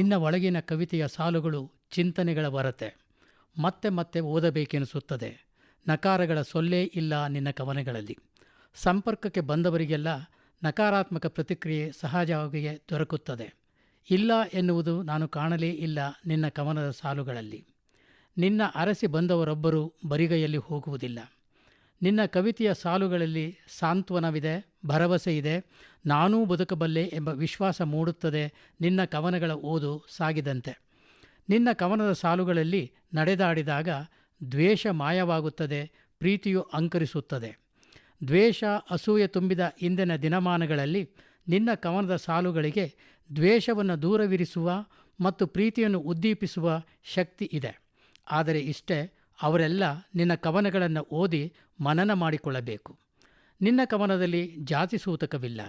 ನಿನ್ನ ಒಳಗಿನ ಕವಿತೆಯ ಸಾಲುಗಳು ಚಿಂತನೆಗಳ ಬರತೆ ಮತ್ತೆ ಮತ್ತೆ ಓದಬೇಕೆನಿಸುತ್ತದೆ. ನಕಾರಗಳ ಸೊಲ್ಲೇ ಇಲ್ಲ ನಿನ್ನ ಕವನಗಳಲ್ಲಿ. ಸಂಪರ್ಕಕ್ಕೆ ಬಂದವರಿಗೆಲ್ಲ ನಕಾರಾತ್ಮಕ ಪ್ರತಿಕ್ರಿಯೆ ಸಹಜವಾಗಿಯೇ ದೊರಕುತ್ತದೆ. ಇಲ್ಲ ಎನ್ನುವುದು ನಾನು ಕಾಣಲೇ ಇಲ್ಲ ನಿನ್ನ ಕವನದ ಸಾಲುಗಳಲ್ಲಿ. ನಿನ್ನ ಅರಸಿ ಬಂದವರೊಬ್ಬರು ಬರಿಗೈಯಲ್ಲಿ ಹೋಗುವುದಿಲ್ಲ. ನಿನ್ನ ಕವಿತೆಯ ಸಾಲುಗಳಲ್ಲಿ ಸಾಂತ್ವನವಿದೆ ಭರವಸೆ ಇದೆ ನಾನೂ ಬದುಕಬಲ್ಲೆ ಎಂಬ ವಿಶ್ವಾಸ ಮೂಡುತ್ತದೆ, ನಿನ್ನ ಕವನಗಳ ಓದು ಸಾಗಿದಂತೆ. ನಿನ್ನ ಕವನದ ಸಾಲುಗಳಲ್ಲಿ ನಡೆದಾಡಿದಾಗ ದ್ವೇಷ ಮಾಯವಾಗುತ್ತದೆ, ಪ್ರೀತಿಯು ಅಂಕರಿಸುತ್ತದೆ. ದ್ವೇಷ ಅಸೂಯೆ ತುಂಬಿದ ಇಂದಿನ ದಿನಮಾನಗಳಲ್ಲಿ ನಿನ್ನ ಕವನದ ಸಾಲುಗಳಿಗೆ ದ್ವೇಷವನ್ನು ದೂರವಿರಿಸುವ ಮತ್ತು ಪ್ರೀತಿಯನ್ನು ಉದ್ದೀಪಿಸುವ ಶಕ್ತಿ ಇದೆ. ಆದರೆ ಇಷ್ಟೇ ಅವರೆಲ್ಲ ನಿನ್ನ ಕವನಗಳನ್ನು ಓದಿ ಮನನ ಮಾಡಿಕೊಳ್ಳಬೇಕು. ನಿನ್ನ ಕವನದಲ್ಲಿ ಜಾತಿ ಸೂತಕವಿಲ್ಲ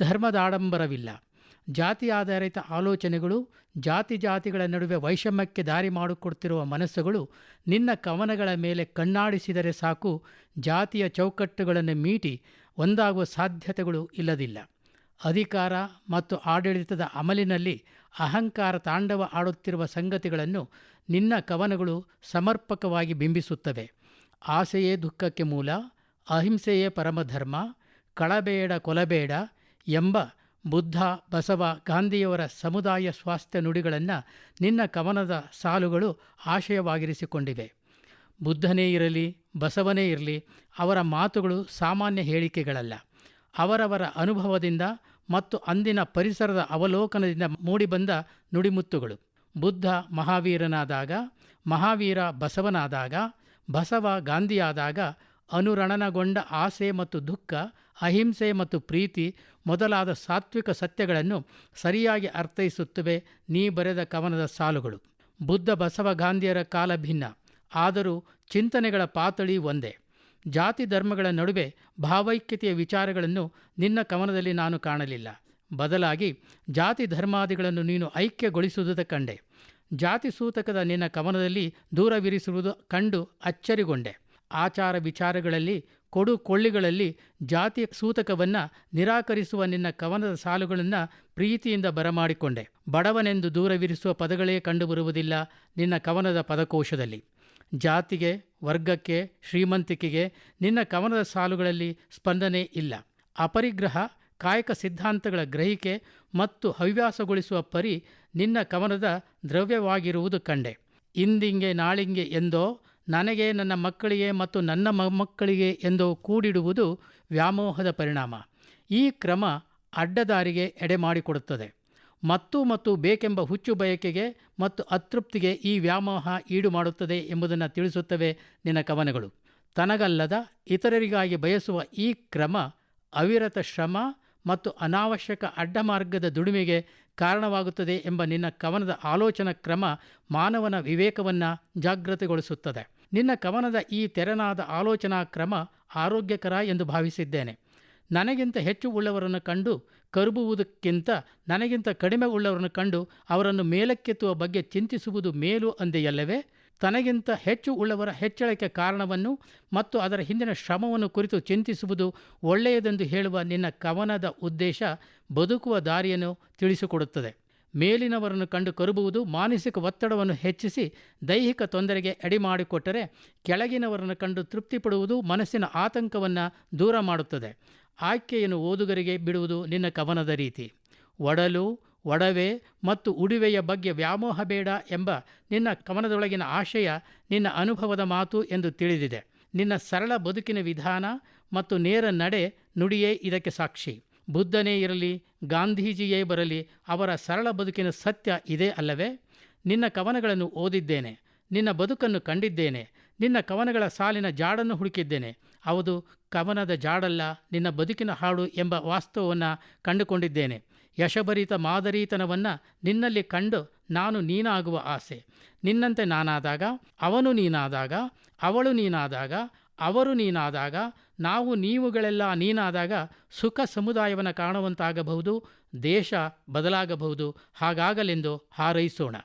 ಧರ್ಮದಾಡಂಬರವಿಲ್ಲ ಜಾತಿ ಆಧಾರಿತ ಆಲೋಚನೆಗಳು, ಜಾತಿ ಜಾತಿಗಳ ನಡುವೆ ವೈಷಮ್ಯಕ್ಕೆ ದಾರಿ ಮಾಡಿಕೊಡ್ತಿರುವ ಮನಸ್ಸುಗಳು ನಿನ್ನ ಕವನಗಳ ಮೇಲೆ ಕಣ್ಣಾಡಿಸಿದರೆ ಸಾಕು, ಜಾತಿಯ ಚೌಕಟ್ಟುಗಳನ್ನು ಮೀಟಿ ಒಂದಾಗುವ ಸಾಧ್ಯತೆಗಳು ಇಲ್ಲದಿಲ್ಲ. ಅಧಿಕಾರ ಮತ್ತು ಆಡಳಿತದ ಅಮಲಿನಲ್ಲಿ ಅಹಂಕಾರ ತಾಂಡವ ಆಡುತ್ತಿರುವ ಸಂಗತಿಗಳನ್ನು ನಿನ್ನ ಕವನಗಳು ಸಮರ್ಪಕವಾಗಿ ಬಿಂಬಿಸುತ್ತವೆ. ಆಸೆಯೇ ದುಃಖಕ್ಕೆ ಮೂಲ, ಅಹಿಂಸೆಯೇ ಪರಮಧರ್ಮ, ಕಳಬೇಡ ಕೊಲಬೇಡ ಎಂಬ ಬುದ್ಧ, ಬಸವ, ಗಾಂಧಿಯವರ ಸಮುದಾಯ ಸ್ವಾಸ್ಥ್ಯ ನುಡಿಗಳನ್ನು ನಿನ್ನ ಕವನದ ಸಾಲುಗಳು ಆಶಯವಾಗಿರಿಸಿಕೊಂಡಿವೆ. ಬುದ್ಧನೇ ಇರಲಿ, ಬಸವನೇ ಇರಲಿ, ಅವರ ಮಾತುಗಳು ಸಾಮಾನ್ಯ ಹೇಳಿಕೆಗಳಲ್ಲ. ಅವರವರ ಅನುಭವದಿಂದ ಮತ್ತು ಅಂದಿನ ಪರಿಸರದ ಅವಲೋಕನದಿಂದ ಮೂಡಿಬಂದ ನುಡಿಮುತ್ತುಗಳು. ಬುದ್ಧ ಮಹಾವೀರನಾದಾಗ, ಮಹಾವೀರ ಬಸವನಾದಾಗ, ಬಸವ ಗಾಂಧಿಯಾದಾಗ ಅನುರಣನಗೊಂಡ ಆಸೆ ಮತ್ತು ದುಃಖ, ಅಹಿಂಸೆ ಮತ್ತು ಪ್ರೀತಿ ಮೊದಲಾದ ಸಾತ್ವಿಕ ಸತ್ಯಗಳನ್ನು ಸರಿಯಾಗಿ ಅರ್ಥೈಸುತ್ತವೆ. ನೀ ಬರೆದ ಕವನದ ಸಾಲುಗಳು. ಬುದ್ಧ ಬಸವ ಗಾಂಧಿಯರ ಕಾಲ ಭಿನ್ನ. ಆದರೂ ಚಿಂತನೆಗಳ ಪಾತಳಿ ಒಂದೇ. ಜಾತಿ ಧರ್ಮಗಳ ನಡುವೆ ಭಾವೈಕ್ಯತೆಯ ವಿಚಾರಗಳನ್ನು ನಿನ್ನ ಕವನದಲ್ಲಿ ನಾನು ಕಾಣಲಿಲ್ಲ. ಬದಲಾಗಿ ಜಾತಿ ಧರ್ಮಾದಿಗಳನ್ನು ನೀನು ಐಕ್ಯಗೊಳಿಸುವುದ ಕಂಡೆ. ಜಾತಿ ಸೂತಕದ ನಿನ್ನ ಕವನದಲ್ಲಿ ದೂರವಿರಿಸುವುದು ಕಂಡು ಅಚ್ಚರಿಗೊಂಡೆ. ಆಚಾರ ವಿಚಾರಗಳಲ್ಲಿ, ಕೊಡು ಕೊಳ್ಳಿಗಳಲ್ಲಿ ಜಾತಿ ಸೂತಕವನ್ನು ನಿರಾಕರಿಸುವ ನಿನ್ನ ಕವನದ ಸಾಲುಗಳನ್ನು ಪ್ರೀತಿಯಿಂದ ಬರಮಾಡಿಕೊಂಡೆ. ಬಡವನೆಂದು ದೂರವಿರಿಸುವ ಪದಗಳೇ ಕಂಡುಬರುವುದಿಲ್ಲ ನಿನ್ನ ಕವನದ ಪದಕೋಶದಲ್ಲಿ. ಜಾತಿಗೆ ವರ್ಗಕ್ಕೆ, ಶ್ರೀಮಂತಿಕೆಗೆ ನಿನ್ನ ಕವನದ ಸಾಲುಗಳಲ್ಲಿ ಸ್ಪಂದನೆ ಇಲ್ಲ. ಅಪರಿಗ್ರಹ, ಕಾಯಕ ಸಿದ್ಧಾಂತಗಳ ಗ್ರಹಿಕೆ ಮತ್ತು ಹವ್ಯಾಸಗೊಳಿಸುವ ಪರಿ ನಿನ್ನ ಕವನದ ದ್ರವ್ಯವಾಗಿರುವುದು ಕಂಡೆ. ಇಂದಿಂಗೆ ನಾಳಿಂಗೆ ಎಂದೋ ನನಗೆ ನನ್ನ ಮಕ್ಕಳಿಗೆ ಮತ್ತು ನನ್ನ ಮೊಮ್ಮಕ್ಕಳಿಗೆ ಎಂದೋ ಕೂಡಿಡುವುದು ವ್ಯಾಮೋಹದ ಪರಿಣಾಮ. ಈ ಕ್ರಮ ಅಡ್ಡದಾರಿಗೆ ಎಡೆ ಮಾಡಿಕೊಡುತ್ತದೆ ಮತ್ತು ಮತ್ತು ಬೇಕೆಂಬ ಹುಚ್ಚು ಬಯಕೆಗೆ ಮತ್ತು ಅತೃಪ್ತಿಗೆ ಈ ವ್ಯಾಮೋಹ ಈಡು ಮಾಡುತ್ತದೆ ಎಂಬುದನ್ನು ತಿಳಿಸುತ್ತವೆ ನಿನ್ನ ಕವನಗಳು. ತನಗಲ್ಲದ ಇತರರಿಗಾಗಿ ಬಯಸುವ ಈ ಕ್ರಮ ಅವಿರತ ಶ್ರಮ ಮತ್ತು ಅನಾವಶ್ಯಕ ಅಡ್ಡಮಾರ್ಗದ ದುಡಿಮೆಗೆ ಕಾರಣವಾಗುತ್ತದೆ ಎಂಬ ನಿನ್ನ ಕವನದ ಆಲೋಚನಾ ಕ್ರಮ ಮಾನವನ ವಿವೇಕವನ್ನು ಜಾಗೃತಗೊಳಿಸುತ್ತದೆ. ನಿನ್ನ ಕವನದ ಈ ತೆರನಾದ ಆಲೋಚನಾ ಕ್ರಮ ಆರೋಗ್ಯಕರ ಎಂದು ಭಾವಿಸಿದ್ದೇನೆ. ನನಗಿಂತ ಹೆಚ್ಚು ಉಳ್ಳವರನ್ನು ಕಂಡು ಕರುಬುವುದಕ್ಕಿಂತ ನನಗಿಂತ ಕಡಿಮೆ ಉಳ್ಳವರನ್ನು ಕಂಡು ಅವರನ್ನು ಮೇಲಕ್ಕೆತ್ತುವ ಬಗ್ಗೆ ಚಿಂತಿಸುವುದು ಮೇಲು ಅಂದೆಯಲ್ಲವೇ? ತನಗಿಂತ ಹೆಚ್ಚು ಉಳ್ಳವರ ಹೆಚ್ಚಳಕ್ಕೆ ಕಾರಣವನ್ನು ಮತ್ತು ಅದರ ಹಿಂದಿನ ಶ್ರಮವನ್ನು ಕುರಿತು ಚಿಂತಿಸುವುದು ಒಳ್ಳೆಯದೆಂದು ಹೇಳುವ ನಿನ್ನ ಕವನದ ಉದ್ದೇಶ ಬದುಕುವ ದಾರಿಯನ್ನು ತಿಳಿಸಿಕೊಡುತ್ತದೆ. ಮೇಲಿನವರನ್ನು ಕಂಡು ಕರುಬುವುದು ಮಾನಸಿಕ ಒತ್ತಡವನ್ನು ಹೆಚ್ಚಿಸಿ ದೈಹಿಕ ತೊಂದರೆಗೆ ಎಡೆಮಾಡಿಕೊಟ್ಟರೆ ಕೆಳಗಿನವರನ್ನು ಕಂಡು ತೃಪ್ತಿಪಡುವುದು ಮನಸ್ಸಿನ ಆತಂಕವನ್ನು ದೂರ ಮಾಡುತ್ತದೆ. ಆಯ್ಕೆಯನ್ನು ಓದುಗರಿಗೆ ಬಿಡುವುದು ನಿನ್ನ ಕವನದ ರೀತಿ. ಒಡಲು, ಒಡವೆ ಮತ್ತು ಉಡುವೆಯ ಬಗ್ಗೆ ವ್ಯಾಮೋಹ ಬೇಡ ಎಂಬ ನಿನ್ನ ಕವನದೊಳಗಿನ ಆಶಯ ನಿನ್ನ ಅನುಭವದ ಮಾತು ಎಂದು ತಿಳಿದಿದೆ. ನಿನ್ನ ಸರಳ ಬದುಕಿನ ವಿಧಾನ ಮತ್ತು ನೇರ ನಡೆ ನುಡಿಯೇ ಇದಕ್ಕೆ ಸಾಕ್ಷಿ. ಬುದ್ಧನೇ ಇರಲಿ, ಗಾಂಧೀಜಿಯೇ ಬರಲಿ, ಅವರ ಸರಳ ಬದುಕಿನ ಸತ್ಯ ಇದೇ ಅಲ್ಲವೇ? ನಿನ್ನ ಕವನಗಳನ್ನು ಓದಿದ್ದೇನೆ, ನಿನ್ನ ಬದುಕನ್ನು ಕಂಡಿದ್ದೇನೆ ನಿನ್ನ ಕವನಗಳ ಸಾಲಿನ ಜಾಡನ್ನು ಹುಡುಕಿದ್ದೇನೆ. ಹೌದು, ಕವನದ ಜಾಡಲ್ಲ, ನಿನ್ನ ಬದುಕಿನ ಹಾಡು ಎಂಬ ವಾಸ್ತವವನ್ನು ಕಂಡುಕೊಂಡಿದ್ದೇನೆ. ಯಶಭರಿತ ಮಾದರಿತನವನ್ನು ನಿನ್ನಲ್ಲಿ ಕಂಡು ನಾನು ನೀನಾಗುವ ಆಸೆ. ನಿನ್ನಂತೆ ನಾನಾದಾಗ, ಅವನು ನೀನಾದಾಗ, ಅವಳು ನೀನಾದಾಗ, ಅವರು ನೀನಾದಾಗ, ನಾವು ನೀವುಗಳೆಲ್ಲ ನೀನಾದಾಗ ಸುಖ ಸಮುದಾಯವನ್ನು ಕಾಣುವಂತಾಗಬಹುದು, ದೇಶ ಬದಲಾಗಬಹುದು, ಹಾಗಾಗಲೆಂದು ಹಾರೈಸೋಣ.